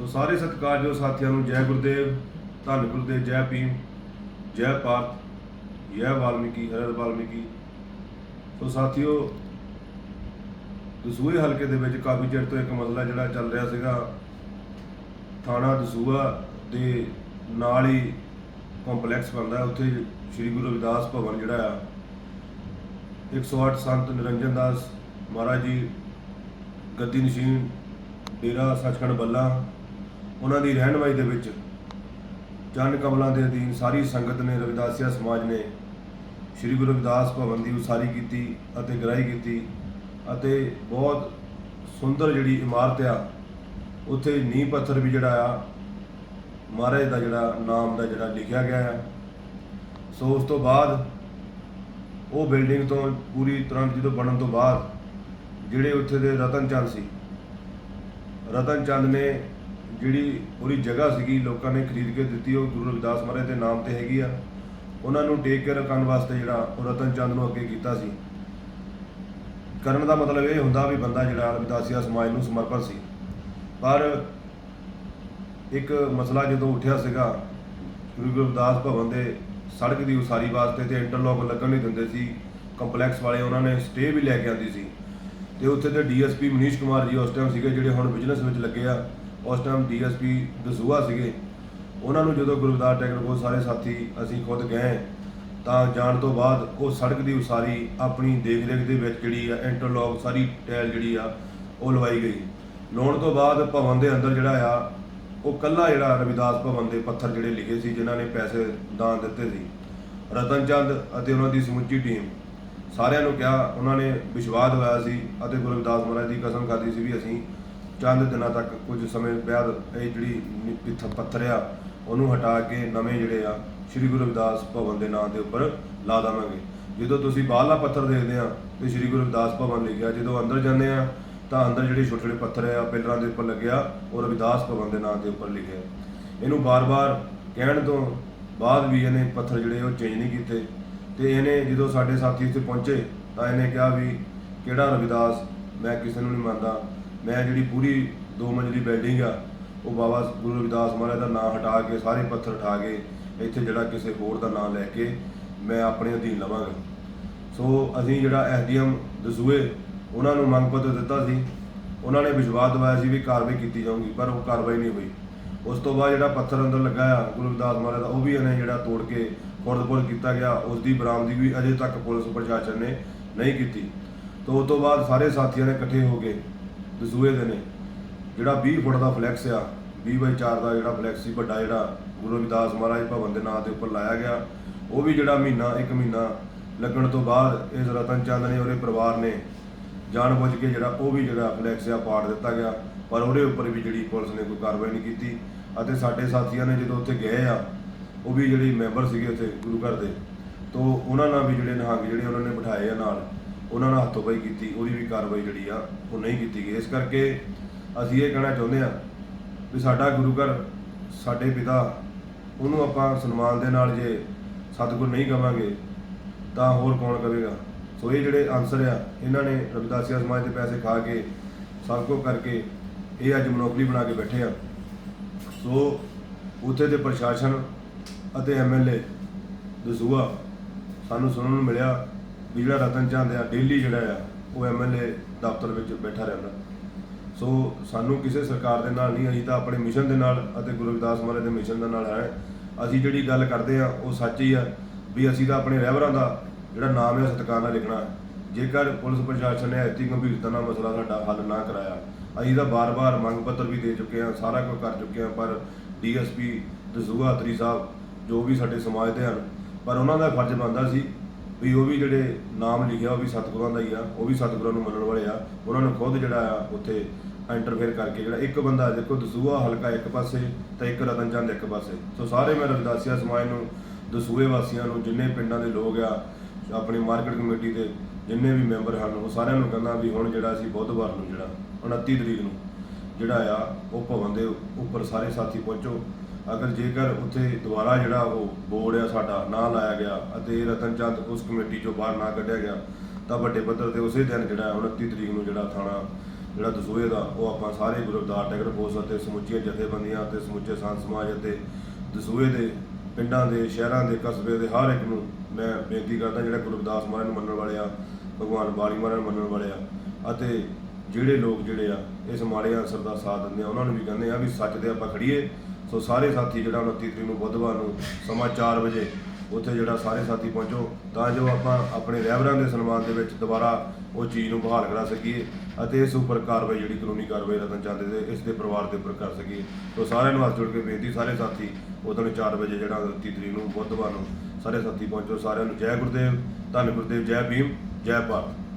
ਸੋ ਸਾਰੇ ਸਤਿਕਾਰਯੋਗ ਸਾਥੀਆਂ ਨੂੰ ਜੈ ਗੁਰਦੇਵ, ਧੰਨ ਗੁਰਦੇਵ, ਜੈ ਭੀਮ, ਜੈ ਭਾਰਤ, ਜੈ ਵਾਲਮੀਕੀ ਹਰਿ ਵਾਲਮੀਕੀ। ਸੋ ਸਾਥੀਓ, ਦਸੂਹੇ ਹਲਕੇ ਦੇ ਵਿੱਚ ਕਾਫੀ ਚਿਰ ਤੋਂ ਇੱਕ ਮਸਲਾ ਜਿਹੜਾ ਚੱਲ ਰਿਹਾ ਸੀਗਾ, ਥਾਣਾ ਦਸੂਹਾ ਦੇ ਨਾਲ ਹੀ ਕੰਪਲੈਕਸ ਬਣਦਾ ਉੱਥੇ ਸ੍ਰੀ ਗੁਰੂ ਰਵਿਦਾਸ ਭਵਨ ਜਿਹੜਾ ਆ 108 ਸੰਤ ਨਿਰੰਜਨ ਦਾਸ ਮਹਾਰਾਜ ਜੀ, ਗੱਦੀ ਨਸ਼ੀਨ, ਡੇਰਾ ਸੱਚਖੰਡ ਬੱਲਾ ਉਹਨਾਂ ਦੀ ਰਹਿਨਮਾਈ ਦੇ ਵਿੱਚ ਚੰਨ ਕਮਲਾਂ ਦੇ ਅਧੀਨ ਸਾਰੀ ਸੰਗਤ ਨੇ ਰਵਿਦਾਸੀਆ ਸਮਾਜ ਨੇ ਸ੍ਰੀ ਗੁਰੂ ਰਵਿਦਾਸ ਭਵਨ ਦੀ ਉਸਾਰੀ ਕੀਤੀ ਅਤੇ ਗ੍ਰਾਹੀ ਕੀਤੀ ਅਤੇ ਬਹੁਤ ਸੁੰਦਰ ਜਿਹੜੀ ਇਮਾਰਤ ਆ, ਉੱਥੇ ਨੀਂਹ ਪੱਥਰ ਵੀ ਜਿਹੜਾ ਆ, ਮਹਾਰਾਜ ਦਾ ਜਿਹੜਾ ਨਾਮ ਦਾ ਜਿਹੜਾ ਲਿਖਿਆ ਗਿਆ ਆ। ਸੋ ਉਸ ਤੋਂ ਬਾਅਦ ਉਹ ਬਿਲਡਿੰਗ ਤੋਂ ਪੂਰੀ ਤਰ੍ਹਾਂ ਜਦੋਂ ਬਣਨ ਤੋਂ ਬਾਅਦ ਜਿਹੜੇ ਉੱਥੇ ਦੇ ਰਤਨ ਚੰਦ ਸੀ ਰਤਨ ਚੰਦ ਨੇ ਜਿਹੜੀ ਪੂਰੀ ਜਗ੍ਹਾ ਸੀਗੀ, ਲੋਕਾਂ ਨੇ ਖਰੀਦ ਕੇ ਦਿੱਤੀ, ਉਹ ਗੁਰੂ ਰਵਿਦਾਸ ਮਹਾਰਾਜ ਦੇ ਨਾਮ ਤੇ ਹੈਗੀ ਆ। ਉਹਨਾਂ ਨੂੰ ਟੇਕ ਕੇਅਰ ਕਰਨ ਵਾਸਤੇ ਜਿਹੜਾ ਉਹ ਰਤਨ ਚੰਦ ਨੂੰ ਅੱਗੇ ਕੀਤਾ ਸੀ। ਕਰਨ ਦਾ ਮਤਲਬ ਇਹ ਹੁੰਦਾ ਵੀ ਬੰਦਾ ਜਿਹੜਾ ਰਵਿਦਾਸੀਆ ਸਮਾਜ ਨੂੰ ਸਮਰਪਣ ਸੀ। ਪਰ ਇੱਕ ਮਸਲਾ ਜਦੋਂ ਉੱਠਿਆ ਸੀਗਾ, ਗੁਰੂ ਗੁਰਦਾਸ ਭਵਨ ਦੇ ਸੜਕ ਦੀ ਉਸਾਰੀ ਵਾਸਤੇ ਤੇ ਇੰਟਰਲੋਕ ਲੱਗਣ ਨਹੀਂ ਦਿੰਦੇ ਸੀ ਕੰਪਲੈਕਸ ਵਾਲੇ ਉਹਨਾਂ ਨੇ ਸਟੇ ਵੀ ਲੈ ਕੇ ਆਂਦੀ ਸੀ। ਤੇ ਉੱਥੇ ਦੇ ਡੀਐਸਪੀ ਮਨੀਸ਼ ਕੁਮਾਰ ਜੀ ਉਸ ਟਾਈਮ ਸੀਗੇ, ਜਿਹੜੇ ਹੁਣ ਬਿਜ਼ਨਸ ਵਿੱਚ ਲੱਗੇ ਆ। ਉਸ ਟਾਈਮ ਡੀਐਸਪੀ ਦਸੂਹਾ ਸੀਗੇ, ਉਹਨਾਂ ਨੂੰ ਜਦੋਂ ਗੁਰਦਾਸ ਟੈਕਰ ਕੋਲ ਸਾਰੇ ਸਾਥੀ ਅਸੀਂ ਖੁਦ ਗਏ, ਤਾਂ ਜਾਣ ਤੋਂ ਬਾਅਦ ਉਹ ਸੜਕ ਦੀ ਉਸਾਰੀ ਆਪਣੀ ਦੇਖ-ਰੇਖ ਦੇ ਵਿੱਚ ਜਿਹੜੀ ਆ ਇੰਟਰਲੋਕ ਸਾਰੀ ਟਾਇਲ ਜਿਹੜੀ ਆ, ਉਹ ਲਵਾਈ ਗਈ। ਲਾਉਣ ਤੋਂ ਬਾਅਦ ਭਵਨ ਦੇ ਅੰਦਰ ਜਿਹੜਾ ਆ, ਉਹ ਕੱਲਾ ਜਿਹੜਾ ਰਵਿਦਾਸ ਭਵਨ ਦੇ ਪੱਥਰ ਜਿਹੜੇ ਲਿਖੇ ਸੀ, ਜਿਨ੍ਹਾਂ ਨੇ ਪੈਸੇ ਦਾਨ ਦਿੱਤੇ ਸੀ। ਰਤਨ ਚੰਦ ਅਤੇ ਉਹਨਾਂ ਦੀ ਸਮੁੱਚੀ ਟੀਮ ਸਾਰਿਆਂ ਨੂੰ ਕਿਹਾ, ਉਹਨਾਂ ਨੇ ਵਿਸ਼ਵਾਸ ਦਿਵਾਇਆ ਸੀ ਅਤੇ ਗੁਰੂ ਰਵਿਦਾਸ ਮਹਾਰਾਜ ਦੀ ਕਸਮ ਖਾਧੀ ਸੀ ਵੀ ਅਸੀਂ ਚੰਦ ਦਿਨਾਂ ਤੱਕ ਕੁਝ ਸਮੇਂ ਬਾਅਦ ਇਹ ਜਿਹੜੀ ਪਿੱਥ- ਪੱਥਰ ਆ ਉਹਨੂੰ ਹਟਾ ਕੇ ਨਵੇਂ ਜਿਹੜੇ ਆ, ਸ੍ਰੀ ਗੁਰੂ ਰਵਿਦਾਸ ਭਵਨ ਦੇ ਨਾਂ ਦੇ ਉੱਪਰ ਲਾ ਦੇਵਾਂਗੇ। ਜਦੋਂ ਤੁਸੀਂ ਬਾਹਰਲਾ ਪੱਥਰ ਦੇਖਦੇ ਆ, ਤੇ ਸ੍ਰੀ ਗੁਰੂ ਰਵਿਦਾਸ ਭਵਨ ਲਿਖਿਆ, ਜਦੋਂ ਅੰਦਰ ਜਾਂਦੇ ਆ, ਤਾਂ ਅੰਦਰ ਜਿਹੜੇ ਛੋਟੇ ਛੋਟੇ ਪੱਥਰ ਆ, ਪਿਲਰਾਂ ਦੇ ਉੱਪਰ ਲੱਗਿਆ, ਉਹ ਰਵਿਦਾਸ ਭਵਨ ਦੇ ਨਾਂ ਦੇ ਉੱਪਰ ਲਿਖਿਆ। ਇਹਨੂੰ ਬਾਰ-ਬਾਰ ਕਹਿਣ ਤੋਂ ਬਾਅਦ ਵੀ ਇਹਨੇ ਪੱਥਰ ਜਿਹੜੇ ਉਹ ਚੇਂਜ ਨਹੀਂ ਕੀਤੇ। ਤੇ ਇਹਨੇ ਜਦੋਂ ਸਾਡੇ ਸਾਥੀ ਇੱਥੇ ਪਹੁੰਚੇ, ਤਾਂ ਇਹਨੇ ਕਿਹਾ ਵੀ ਕਿਹੜਾ ਰਵਿਦਾਸ, ਮੈਂ ਕਿਸੇ ਨੂੰ ਨਹੀਂ ਮੰਨਦਾ। ਮੈਂ ਜਿਹੜੀ ਪੂਰੀ ਦੋ ਮੰਜ਼ਲੀ ਬਿਲਡਿੰਗ ਆ, ਉਹ ਬਾਬਾ ਗੁਰੂ ਰਵਿਦਾਸ ਮਹਾਰਾਜ ਦਾ ਨਾਮ ਹਟਾ ਕੇ, ਸਾਰੇ ਪੱਥਰ ਉਠਾ ਕੇ ਇੱਥੇ ਜਿਹੜਾ ਕਿਸੇ ਹੋਰ ਦਾ ਨਾਮ ਲੈ ਕੇ ਮੈਂ ਆਪਣੇ ਅਧੀਨ ਲਵਾਂਗਾ। ਸੋ ਅਸੀਂ ਜਿਹੜਾ ਐਸਡੀਐਮ ਦਸੂਏ, ਉਹਨਾਂ ਨੂੰ ਮੰਗ ਪੱਤਰ ਦਿੱਤਾ ਸੀ। ਉਹਨਾਂ ਨੇ ਵਿਸ਼ਵਾਸ ਦਿਵਾਇਆ ਸੀ ਵੀ ਕਾਰਵਾਈ ਕੀਤੀ ਜਾਊਗੀ, ਪਰ ਉਹ ਕਾਰਵਾਈ ਨਹੀਂ ਹੋਈ। ਉਸ ਤੋਂ ਬਾਅਦ ਜਿਹੜਾ ਪੱਥਰ ਅੰਦਰ ਲੱਗਾ ਆ ਗੁਰੂ ਰਵਿਦਾਸ ਮਹਾਰਾਜ ਦਾ, ਉਹ ਵੀ ਇਹਨੇ ਜਿਹੜਾ ਤੋੜ ਕੇ ਖੁਰਦਪੁਰ ਕੀਤਾ ਗਿਆ। ਉਸ ਦੀ ਬਰਾਮਦੀ ਵੀ ਅਜੇ ਤੱਕ ਪੁਲਿਸ ਪ੍ਰਸ਼ਾਸਨ ਨੇ ਨਹੀਂ ਕੀਤੀ। ਤੋਂ ਉਸ ਤੋਂ ਬਾਅਦ ਸਾਰੇ ਸਾਥੀਆਂ ਨੇ ਇਕੱਠੇ ਹੋ ਕੇ ਦਸੂਏ ਦੇ ਨੇ ਜਿਹੜਾ 20 ਫੁੱਟ ਦਾ ਫਲੈਕਸ ਆ 20 ਬਾਈ 4 ਦਾ ਜਿਹੜਾ ਫਲੈਕਸ ਸੀ, ਵੱਡਾ ਜਿਹੜਾ ਗੁਰੂ ਰਵਿਦਾਸ ਮਹਾਰਾਜ ਭਵਨ ਦੇ ਨਾਂ ਦੇ ਉੱਪਰ ਲਾਇਆ ਗਿਆ। ਉਹ ਵੀ ਜਿਹੜਾ ਮਹੀਨਾ, ਇੱਕ ਮਹੀਨਾ ਲੱਗਣ ਤੋਂ ਬਾਅਦ ਇਸ ਰਤਨ ਚੰਦ ਨੇ, ਉਹਦੇ ਪਰਿਵਾਰ ਨੇ ਜਾਣਬੁੱਝ ਕੇ ਜਿਹੜਾ, ਉਹ ਵੀ ਜਿਹੜਾ ਫਲੈਕਸ ਆ, ਪਾੜ ਦਿੱਤਾ ਗਿਆ। ਪਰ ਉਹਦੇ ਉੱਪਰ ਵੀ ਜਿਹੜੀ ਪੁਲਿਸ ਨੇ ਕੋਈ ਕਾਰਵਾਈ ਨਹੀਂ ਕੀਤੀ। ਅਤੇ ਸਾਡੇ ਸਾਥੀਆਂ ਨੇ ਜਦੋਂ ਉੱਥੇ ਗਏ ਆ, ਉਹ ਵੀ ਜਿਹੜੇ ਮੈਂਬਰ ਸੀਗੇ ਉੱਥੇ ਗੁਰੂ ਘਰ ਦੇ, ਤੋਂ ਉਹਨਾਂ ਨਾਲ ਵੀ ਜਿਹੜੇ ਨਿਹੰਗ ਜਿਹੜੇ ਉਹਨਾਂ ਨੇ ਬਿਠਾਏ ਆ ਨਾਲ ਉਹਨਾਂ ਨਾਲ ਹੱਥੋਂ ਕੀਤੀ, ਉਹਦੀ ਵੀ ਕਾਰਵਾਈ ਜਿਹੜੀ ਆ, ਉਹ ਨਹੀਂ ਕੀਤੀ ਗਈ। ਇਸ ਕਰਕੇ ਅਸੀਂ ਇਹ ਕਹਿਣਾ ਚਾਹੁੰਦੇ ਆ ਵੀ ਸਾਡਾ ਗੁਰੂ ਘਰ, ਸਾਡੇ ਪਿਤਾ, ਉਹਨੂੰ ਆਪਾਂ ਸਨਮਾਨ ਦੇ ਨਾਲ ਜੇ ਸਤਿਗੁਰ ਨਹੀਂ ਕਵਾਂਗੇ, ਤਾਂ ਹੋਰ ਕੌਣ ਕਵੇਗਾ? ਸੋ ਇਹ ਜਿਹੜੇ ਆਨਸਰ ਆ, ਇਹਨਾਂ ਨੇ ਰਵਿਦਾਸੀਆ ਸਮਾਜ ਦੇ ਪੈਸੇ ਖਾ ਕੇ, ਸਭ ਕੁਝ ਕਰਕੇ ਇਹ ਅੱਜ ਮਨੋਪਲੀ ਬਣਾ ਕੇ ਬੈਠੇ ਆ। ਸੋ ਉੱਥੇ ਦੇ ਪ੍ਰਸ਼ਾਸਨ ਅਤੇ ਐਮਐਲਏ ਦਸੂਆ ਸਾਨੂੰ ਸੁਣਨ ਨੂੰ ਮਿਲਿਆ। ਵੀ ਜਿਹੜਾ ਰਤਨ ਚੰਦ ਆ ਡੇਲੀ ਜਿਹੜਾ ਆ, ਉਹ ਐਮਐਲਏ ਦਫ਼ਤਰ ਵਿੱਚ ਬੈਠਾ ਰਹਿੰਦਾ। ਸੋ ਸਾਨੂੰ ਕਿਸੇ ਸਰਕਾਰ ਦੇ ਨਾਲ ਨਹੀਂ, ਅਸੀਂ ਤਾਂ ਆਪਣੇ ਮਿਸ਼ਨ ਦੇ ਨਾਲ ਅਤੇ ਗੁਰੂ ਰਵਿਦਾਸ ਮਹਾਰਾਜ ਦੇ ਮਿਸ਼ਨ ਦੇ ਨਾਲ ਹੈ। ਅਸੀਂ ਜਿਹੜੀ ਗੱਲ ਕਰਦੇ ਆ ਉਹ ਸੱਚ ਹੀ ਆ ਵੀ ਅਸੀਂ ਤਾਂ ਆਪਣੇ ਰਹਿਬਰਾਂ ਦਾ ਜਿਹੜਾ ਨਾਮ ਹੈ, ਸਤਿਕਾਰ ਨਾਲ ਲਿਖਣਾ ਜੇਕਰ ਪੁਲਿਸ ਪ੍ਰਸ਼ਾਸਨ ਨੇ ਐਤੀ ਗੰਭੀਰਤਾ ਨਾਲ ਮਸਲਾ ਸਾਡਾ ਹੱਲ ਨਾ ਕਰਾਇਆ, ਅਸੀਂ ਤਾਂ ਬਾਰ-ਬਾਰ ਮੰਗ ਪੱਤਰ ਵੀ ਦੇ ਚੁੱਕੇ ਆ ਸਾਰਾ ਕੁਝ ਕਰ ਚੁੱਕੇ ਆ ਪਰ ਡੀਐਸਪੀ ਦਸੂਹਾ ਅਤਰੀ ਸਾਹਿਬ ਜੋ ਵੀ ਸਾਡੇ ਸਮਾਜ ਦੇ ਹਨ, ਪਰ ਉਹਨਾਂ ਦਾ ਫਰਜ਼ ਬਣਦਾ ਸੀ ਵੀ ਉਹ ਵੀ ਜਿਹੜੇ ਨਾਮ ਲਿਖਿਆ, ਉਹ ਵੀ ਸਤਿਗੁਰਾਂ ਦਾ ਹੀ ਆ, ਉਹ ਵੀ ਸਤਿਗੁਰਾਂ ਨੂੰ ਮੰਨਣ ਵਾਲੇ ਆ। ਉਹਨਾਂ ਨੂੰ ਖੁਦ ਜਿਹੜਾ ਆ, ਉੱਥੇ ਇੰਟਰਫੇਅਰ ਕਰਕੇ ਜਿਹੜਾ ਇੱਕ ਬੰਦਾ ਦੇਖੋ ਦਸੂਹਾ ਹਲਕਾ ਇੱਕ ਪਾਸੇ ਤੇ ਇੱਕ ਰਤਨ ਚੰਦ ਇੱਕ ਪਾਸੇ। ਸੋ ਸਾਰੇ ਮੈਂ ਰਵਿਦਾਸੀਆ ਸਮਾਜ ਨੂੰ, ਦਸੂਹੇ ਵਾਸੀਆਂ ਨੂੰ, ਜਿੰਨੇ ਪਿੰਡਾਂ ਦੇ ਲੋਕ ਆ, ਆਪਣੀ ਮਾਰਕੀਟ ਕਮੇਟੀ ਦੇ ਜਿੰਨੇ ਵੀ ਮੈਂਬਰ ਹਨ, ਉਹ ਸਾਰਿਆਂ ਨੂੰ ਕਹਿੰਦਾ ਵੀ ਹੁਣ ਜਿਹੜਾ ਅਸੀਂ ਬੁੱਧਵਾਰ ਨੂੰ ਜਿਹੜਾ 29 ਤਰੀਕ ਨੂੰ ਜਿਹੜਾ ਆ, ਉਹ ਭਵਨ ਦੇ ਉੱਪਰ ਸਾਰੇ ਸਾਥੀ ਪਹੁੰਚੋ। ਅਗਰ ਜੇਕਰ ਉੱਥੇ ਦੁਬਾਰਾ ਜਿਹੜਾ ਉਹ ਬੋਰਡ ਆ ਸਾਡਾ ਨਾਂ ਲਾਇਆ ਗਿਆ ਅਤੇ ਰਤਨ ਚੰਦ ਉਸ ਕਮੇਟੀ ਚੋਂ ਬਾਹਰ ਨਾ ਕੱਢਿਆ ਗਿਆ, ਤਾਂ ਵੱਡੇ ਪੱਧਰ ਤੇ ਉਸੇ ਦਿਨ ਜਿਹੜਾ 29 ਤਰੀਕ ਨੂੰ ਜਿਹੜਾ ਥਾਣਾ, ਜਿਹੜਾ ਦਸੂਏ ਦਾ, ਉਹ ਆਪਾਂ ਸਾਰੇ ਗੁਰਦਾਰ ਟੈਗਰ ਫੋਰਸ ਅਤੇ ਸਮੁੱਚੀਆਂ ਜਥੇਬੰਦੀਆਂ ਅਤੇ ਸਮੁੱਚੇ ਸੰਤ ਸਮਾਜ ਅਤੇ ਦਸੂਹੇ ਦੇ ਪਿੰਡਾਂ ਦੇ, ਸ਼ਹਿਰਾਂ ਦੇ ਕਸਬੇ ਦੇ ਹਰ ਇੱਕ ਨੂੰ ਮੈਂ ਬੇਨਤੀ ਕਰਦਾ ਜਿਹੜਾ ਗੁਰਦਾਸ ਮਹਾਰਾਜ ਨੂੰ ਮੰਨਣ ਵਾਲੇ ਆ, ਭਗਵਾਨ ਬਾਲੀ ਮਹਾਰਾਜ ਨੂੰ ਮੰਨਣ ਵਾਲੇ ਆ ਅਤੇ ਜਿਹੜੇ ਲੋਕ ਜਿਹੜੇ ਆ, ਇਸ ਮਾੜੇ ਅਨਸਰ ਦਾ ਸਾਥ ਦਿੰਦੇ ਆ, ਉਹਨਾਂ ਨੂੰ ਵੀ ਕਹਿੰਦੇ ਆ ਵੀ ਸੱਚ ਦੇ ਆਪਾਂ ਖੜੀਏ ਸੋ ਸਾਰੇ ਸਾਥੀ ਜਿਹੜਾ 29 ਤਰੀਕ ਨੂੰ ਬੁੱਧਵਾਰ ਨੂੰ ਸਮਾਂ 4 ਵਜੇ ਉੱਥੇ ਜਿਹੜਾ ਸਾਰੇ ਸਾਥੀ ਪਹੁੰਚੋ, ਤਾਂ ਜੋ ਆਪਾਂ ਆਪਣੇ ਰਹਿਬਰਾਂ ਦੇ ਸਨਮਾਨ ਦੇ ਵਿੱਚ ਦੁਬਾਰਾ ਉਹ ਚੀਜ਼ ਨੂੰ ਬਹਾਲ ਕਰਾ ਸਕੀਏ ਅਤੇ ਇਸ ਉੱਪਰ ਕਾਰਵਾਈ ਜਿਹੜੀ ਕਾਨੂੰਨੀ ਕਾਰਵਾਈ ਰਤਨ ਚਾਹੁੰਦੇ ਦੇ ਇਸ ਦੇ ਪਰਿਵਾਰ ਦੇ ਉੱਪਰ ਕਰ ਸਕੀਏ। ਸੋ ਸਾਰਿਆਂ ਨੂੰ ਹੱਥ ਜੋੜ ਕੇ ਬੇਨਤੀ, ਸਾਰੇ ਸਾਥੀ ਉਦੋਂ 4 ਵਜੇ ਜਿਹੜਾ 29 ਤਰੀਕ ਨੂੰ ਬੁੱਧਵਾਰ ਨੂੰ ਸਾਰੇ ਸਾਥੀ ਪਹੁੰਚੋ। ਸਾਰਿਆਂ ਨੂੰ ਜੈ ਗੁਰਦੇਵ, ਧੰਨ ਗੁਰਦੇਵ, ਜੈ ਭੀਮ, ਜੈ ਭਾਰਤ।